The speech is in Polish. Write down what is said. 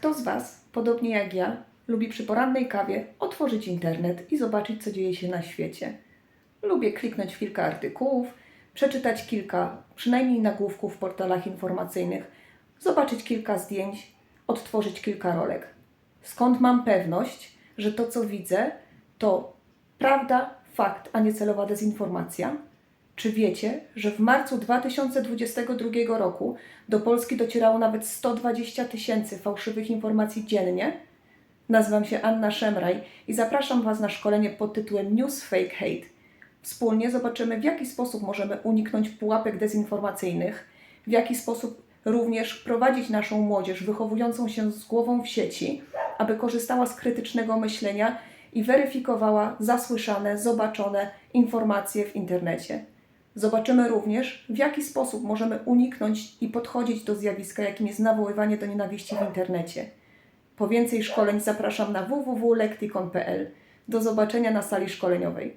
Kto z Was, podobnie jak ja, lubi przy porannej kawie otworzyć internet i zobaczyć, co dzieje się na świecie? Lubię kliknąć kilka artykułów, przeczytać kilka, przynajmniej nagłówków w portalach informacyjnych, zobaczyć kilka zdjęć, odtworzyć kilka rolek. Skąd mam pewność, że to, co widzę, to prawda, fakt, a nie celowa dezinformacja? Czy wiecie, że w marcu 2022 roku do Polski docierało nawet 120 tysięcy fałszywych informacji dziennie? Nazywam się Anna Szemraj i zapraszam Was na szkolenie pod tytułem News Fake Hate. Wspólnie zobaczymy, w jaki sposób możemy uniknąć pułapek dezinformacyjnych, w jaki sposób również prowadzić naszą młodzież wychowującą się z głową w sieci, aby korzystała z krytycznego myślenia i weryfikowała zasłyszane, zobaczone informacje w internecie. Zobaczymy również, w jaki sposób możemy uniknąć i podchodzić do zjawiska, jakim jest nawoływanie do nienawiści w internecie. Po więcej szkoleń zapraszam na www.lektikon.pl. Do zobaczenia na sali szkoleniowej.